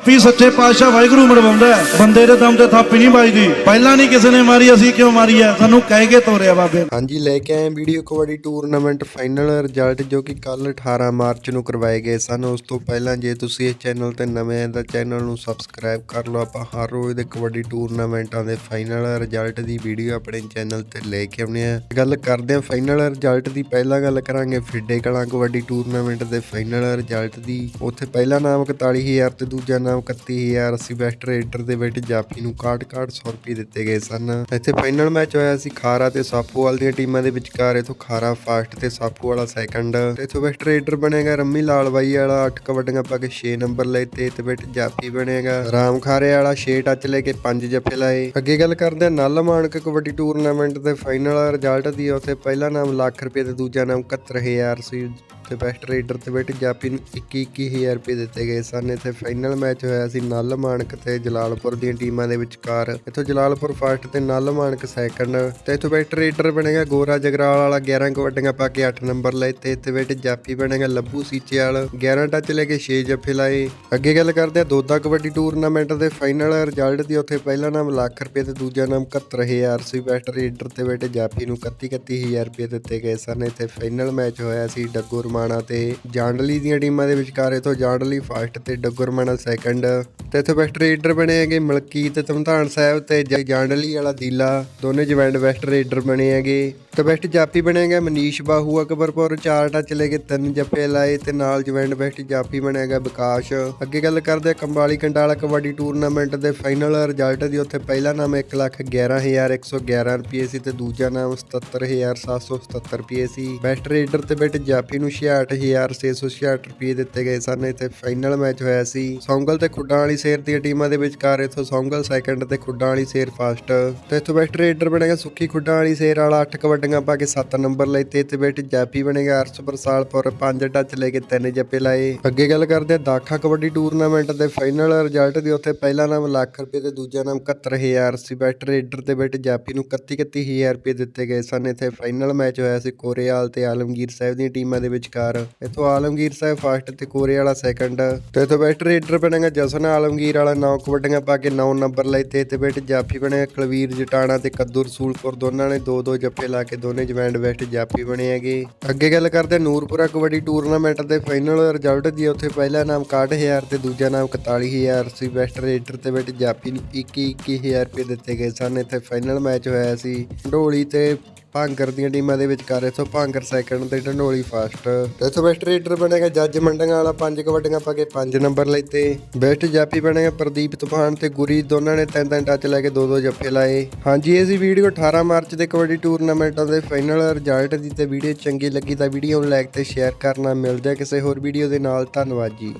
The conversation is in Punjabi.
ਵੀ ਸੱਚੇ ਪਾਤਸ਼ਾਹ ਵਾਹਿਗੁਰੂ ਮਰਵਾਉਂਦਾ ਬੰਦੇ ਦੇ ਦਮ ਤੇ ਥਾਪੀ ਨਹੀਂ ਵੱਜਦੀ। ਪਹਿਲਾਂ ਨਹੀਂ ਕਿਸੇ ਨੇ ਮਾਰੀ, ਅਸੀਂ ਕਿਉਂ ਮਾਰੀ ਹੈ? ਸਾਨੂੰ ਕਹਿ ਕੇ ਤੋਰਿਆ ਬਾਬੇ ਹਾਂਜੀ, ਲੈ ਕੇ ਆਏ video kabaddi tournament final result ਜੋ ਕਿ ਕੱਲ 18 ਮਾਰਚ ਨੂੰ ਕਰਵਾਏ ਗਏ ਸਨ। ਉਸ ਤੋਂ ਪਹਿਲਾਂ ਜੇ ਤੁਸੀਂ ਇਸ ਚੈਨਲ ਤੇ ਨਵੇਂ ਆ, ਤਾਂ ਚੈਨਲ ਨੂੰ ਸਬਸਕ੍ਰਾਈਬ ਕਰ ਲਓ। ਆਪਾਂ ਹਰ ਰੋਜ਼ ਦੇ ਕਬੱਡੀ ਟੂਰਨਾਮੈਂਟਾਂ ਦੇ ਫਾਈਨਲ ਰਿਜ਼ਲਟ ਦੀ ਵੀਡੀਓ ਆਪਣੇ ਚੈਨਲ ਤੇ ਲੈ ਕੇ ਆਉਂਦੇ ਆ ਗੱਲ ਕਰਦੇ ਆ ਫਾਈਨਲ ਰਿਜ਼ਲਟ ਦੀ। ਪਹਿਲਾਂ ਗੱਲ ਕਰਾਂਗੇ ਫਿੱਡੇ ਕਲਾਂ ਕਬੱਡੀ ਟੂਰਨਾਮੈਂਟ ਦੇ ਫਾਈਨਲ ਰਿਜ਼ਲਟ ਦੀ। ਉੱਥੇ ਪਹਿਲਾ ਨਾਮ 41000 ਤੇ ਦੂਜਾ ਨਾਮ 31000 ਅਸੀਂ ਰੇਡਰ ਦੇ ਵਿੱਚ ਜਾਫੀ ਨੂੰ ਕਾਟ ਕਾਟ 100 ਰੁਪਏ ਦਿੱਤੇ ਗਏ ਸਨ। ਇੱਥੇ ਫਾਈਨਲ ਮੈਚ ਹੋਇਆ ਸੀ ਖਾਰਾ ਤੇ ਸਾਪੋਵਾਲ ਦੀਆਂ ਟੀਮਾਂ ਦੇ ਵਿਚਕਾਰ। ਇਥੋਂ ਖਾਰਾ ਫਾਸਟ ਤੇ ਸਾਪੋ ਸੈਕੰਡ ਇਥੋਂ ਬੈਸਟ ਰੇਡਰ ਬਣੇਗਾ ਰੰਮੀ ਲਾਲ ਵਾਲਾ। 8 ਕਬੱਡੀਆਂ ਪਾ ਕੇ 6 ਨੰਬਰ ਲਏ ਤੇ ਤੇ ਵਿੱਚ ਜਾਫੀ ਬਣੇਗਾ। ਰਾਮ ਖਾਰੇ ਵਾਲਾ 6 ਟੱਚ ਲੈ ਕੇ 5 ਜੱਫੇ ਲਾਏ। ਅੱਗੇ ਗੱਲ ਕਰਦੇ ਹਾਂ ਨੱਲ ਮਾਨਕ ਕਬੱਡੀ ਟੂਰਨਾਮੈਂਟ ਦੇ ਫਾਈਨਲ ਰਿਜ਼ਲਟ ਦੀ। ਉੱਥੇ ਪਹਿਲਾ ਨਾਮ ਲੱਖ ਰੁਪਏ ਤੇ ਦੂਜਾ ਨਾਮ 71000 ਸੀ। ਤੇ ਬੈਸਟ ਰੇਡਰ ਤੇ ਬੈਠ ਜਾਪੀ ਨੂੰ 21 21000 ਰੁਪਏ ਦਿੱਤੇ ਗਏ ਸਨ। ਇੱਥੇ ਫਾਈਨਲ ਮੈਚ ਹੋਇਆ ਸੀ ਨਲ ਮਾਨਕ ਤੇ ਜਲਾਲਪੁਰ ਦੀਆਂ ਟੀਮਾਂ ਦੇ ਵਿਚਕਾਰ। ਇੱਥੋਂ ਜਲਾਲਪੁਰ ਫਸਟ ਤੇ ਨੱਲ ਮਾਨਕ ਸੈਕੰਡ ਤੇ ਇੱਥੋਂ ਬੈਸਟ ਰੇਡਰ ਬਣੇਗਾ ਗੋਰਾ ਜਗਰਾਲ ਵਾਲਾ 11 ਕਬੱਡੀਆਂ ਪਾ ਕੇ 8 ਨੰਬਰ ਲਏ ਤੇ ਇੱਥੇ ਬੈਠ ਜਾਪੀ ਬਣੇਗਾ ਲੱਭੂ ਸੀਚੇ ਵਾਲਾ 11 ਟੱਚ ਲੈ ਕੇ 6 ਜੱਫੇ ਲਾਏ। ਅੱਗੇ ਗੱਲ ਕਰਦੇ ਆ ਦੋਦਾ ਕਬੱਡੀ ਟੂਰਨਾਮੈਂਟ ਦੇ ਫਾਈਨਲ ਰਿਜ਼ਲਟ ਦੀ, ਉੱਥੇ ਪਹਿਲਾ ਨਾਮ ਲੱਖ ਰੁਪਏ ਤੇ ਦੂਜਾ ਨਾਮ 71000 ਸੀ। ਬੈਸਟ ਰੇਡਰ ਤੇ ਬੈਠ ਜਾਪੀ ਨੂੰ 31 31000 ਰੁਪਏ ਦਿੱਤੇ ਗਏ ਸਨ। ਇੱਥੇ ਫਾਈਨਲ ਮੈਚ ਹੋਇਆ ਸੀ ਡੱਗੂ ਰਮਾਣਾ ਤੇ ਜਾਂਡਲੀ ਦੀਆਂ ਟੀਮਾਂ ਦੇ ਵਿਚਕਾਰ ਇਥੋਂ ਜਾਂਡਲੀ ਫਸਟ ਤੇ ਡੱਗਰਮਾਣਾ ਸੈਕੰਡ ਤੇ ਇੱਥੇ ਬੈਸਟ ਰੇਡਰ ਬਣੇ ਹੈਗੇ ਮਲਕੀਤ ਧਮਧਾਨ ਸਾਹਿਬ ਤੇ ਜਾਂਡਲੀ ਵਾਲਾ ਦੀਲਾ, ਦੋਨੇ ਜਵੈਂਡ ਬੈਸਟ ਰੇਡਰ ਬਣੇ ਹੈਗੇ। ਤੇ ਬੈਸਟ ਜਾਪੀ ਬਣੇਗਾ ਮਨੀਸ਼ ਬਾਹੂ, ਅਕਬਰਪੁਰ, ਚਾਰ ਟੱਚ ਲੈ ਕੇ ਤਿੰਨ ਜੱਫੇ ਲਾਏ ਤੇ ਨਾਲ ਜਵੈਂਡ ਬੈਸਟ ਜਾਪੀ ਬਣਿਆ ਬਣੇਗਾ ਵਿਕਾਸ। ਅੱਗੇ ਗੱਲ ਕਰਦੇ ਆ ਕੰਬਾਲੀ ਕੰਡਾਲਾ ਕਬੱਡੀ ਟੂਰਨਾਮੈਂਟ ਦੇ ਫਾਈਨਲ ਰਿਜ਼ਲਟ ਦੀ, ਉੱਥੇ ਪਹਿਲਾ ਨਾਮ 111111 ਰੁਪਏ ਸੀ ਤੇ ਦੂਜਾ ਨਾਮ 77777 ਰੁਪਏ ਸੀ। ਬੈਸਟ ਰੇਡਰ ਤੇ ਬੈਟ ਜਾਪੀ ਨੂੰ 66666 ਰੁਪਏ ਦਿੱਤੇ ਗਏ ਸਨ। ਇੱਥੇ ਫਾਈਨਲ ਮੈਚ ਹੋਇਆ ਸੀ। ਸੌਂਗਲ ਤੇ ਖੁੱਡਾਂ ਵਾਲੀ ਸ਼ੇਰ ਦੀਆਂ ਟੀਮਾਂ ਦੇ ਵਿਚਕਾਰ ਇਥੋਂ ਸੌਂਗਲ ਸੈਕੰਡ ਤੇ ਖੁੱਡਾਂ ਵਾਲੀ ਸ਼ੇਰ ਫਸਟ ਤੇ ਇਥੋਂ ਬੈਸਟ ਰੇਡਰ ਬਣੇਗਾ ਸੁੱਖੀ ਖੁੱਡਾਂ ਵਾਲੀ ਸ਼ੇਰ ਵਾਲਾ 8 ਕਬੱਡੀਆਂ ਪਾ ਕੇ 7 ਨੰਬਰ ਲਏ ਤੇ ਤੇ ਬੈਟ ਜਾਪੀ ਬਣੇਗਾ ਅਰਸ਼ ਬਰਸਾਲਪੁਰ 5 ਟੱਚ ਲੈ ਕੇ 3 ਜੱਪੇ ਲਾਏ। ਅੱਗੇ ਗੱਲ ਕਰਦੇ ਆ ਦਾਖਾ ਕਬੱਡੀ ਟੂਰਨਾਮੈਂਟ ਦੇ ਫਾਈਨਲ ਰਿਜ਼ਲਟ ਦੀ। ਉੱਥੇ ਪਹਿਲਾ ਨਾਮ ਲੱਖ ਰੁਪਏ ਤੇ ਦੂਜਾ ਨਾਮ 71000 ਸੀ। ਬੈਸਟ ਰੇਡਰ ਤੇ ਬੈਟ ਜਾਪੀ ਨੂੰ 31 31000 ਰੁਪਏ ਦਿੱਤੇ ਗਏ ਸਨ। ਇੱਥੇ ਫਾਈਨਲ ਮੈਚ ਹੋਇਆ ਸੀ ਕੋਰੇਆਲ ਤੇ ਆਲਮਗੀਰ ਸਾਹਿਬ ਦੀਆਂ ਟੀਮਾਂ ਦੇ ਵਿੱਚ ਵਿਚਕਾਰ ਇਥੋਂ ਆਲਮਗੀਰ ਸਾਹਿਬ ਫਸਟ ਤੇ ਕੋਰੇ ਵਾਲਾ ਸੈਕੰਡ ਤੇ ਇਥੋਂ ਬੈਸਟ ਰੇਡਰ ਬਣੇਗਾ ਜਸਨ ਆਲਮਗੀਰ ਵਾਲਾ 9 ਕਬੱਡੀਆਂ ਪਾ ਕੇ 9 ਨੰਬਰ ਲਏ ਤੇ ਤੇ ਬੈਟ ਜਾਫੀ ਬਣੇਗਾ ਕੁਲਵੀਰ ਜਟਾਣਾ ਤੇ ਕੱਦੂ ਰਸੂਲਪੁਰ ਦੋਨਾਂ ਨੇ 2-2 ਜੱਫੇ ਲਾ ਕੇ ਦੋਨੇ ਜਵੈਂਡ ਵੈਸਟ ਜਾਫੀ ਬਣੇ ਹੈਗੇ। ਅੱਗੇ ਗੱਲ ਕਰਦੇ ਨੂਰਪੁਰਾ ਕਬੱਡੀ ਟੂਰਨਾਮੈਂਟ ਦੇ ਫਾਈਨਲ ਰਿਜ਼ਲਟ ਦੀ, ਉੱਥੇ ਪਹਿਲਾ ਨਾਮ 61000 ਤੇ ਦੂਜਾ ਨਾਮ 41000 ਸੀ। ਬੈਸਟ ਰੇਡਰ ਤੇ ਬੈਟ ਜਾਫੀ ਨੂੰ 21 21000 ਰੁਪਏ ਦਿੱਤੇ ਗਏ ਸਨ। ਇੱਥੇ ਫਾਈਨਲ ਮੈਚ ਹੋਇਆ ਸੀ। ਢੋਲੀ ਤੇ ਭਾਂਗਰ ਦੀਆਂ ਟੀਮਾਂ ਦੇ ਵਿਚਕਾਰ ਇਥੋਂ ਭਾਂਗਰ ਸੈਕੰਡ ਤੇ ਢੰਡੋਲੀ ਫਸਟ ਤੇ ਇਥੋਂ ਬੈਸਟ ਰੇਡਰ ਬਣੇਗਾ ਜੱਜ ਮੰਡੀਆਂ ਵਾਲਾ, ਪੰਜ ਕਬੱਡੀਆਂ ਪਾ ਕੇ ਪੰਜ ਨੰਬਰ ਲੈਤੇ ਬੈਸਟ ਜਾਪੀ ਬਣੇਗਾ ਪ੍ਰਦੀਪ ਤੂਫਾਨ ਤੇ ਗੁਰੀ, ਦੋਨਾਂ ਨੇ ਤਿੰਨ ਤਿੰਨ ਟੱਚ ਲੈ ਕੇ ਦੋ ਦੋ ਜੱਫੇ ਲਾਏ। ਹਾਂਜੀ, ਇਹ ਸੀ ਵੀਡੀਓ 18 ਮਾਰਚ ਦੇ ਕਬੱਡੀ ਟੂਰਨਾਮੈਂਟਾਂ ਦੇ ਫਾਈਨਲ ਰਿਜ਼ਲਟ ਦੀ ਤੇ ਵੀਡੀਓ ਚੰਗੀ ਲੱਗੀ ਤਾਂ ਵੀਡੀਓ ਨੂੰ ਲਾਈਕ ਤੇ ਸ਼ੇਅਰ ਕਰਨਾ। ਮਿਲਦੇ ਆ ਕਿਸੇ ਹੋਰ ਵੀਡੀਓ ਦੇ ਨਾਲ। ਧੰਨਵਾਦ ਜੀ।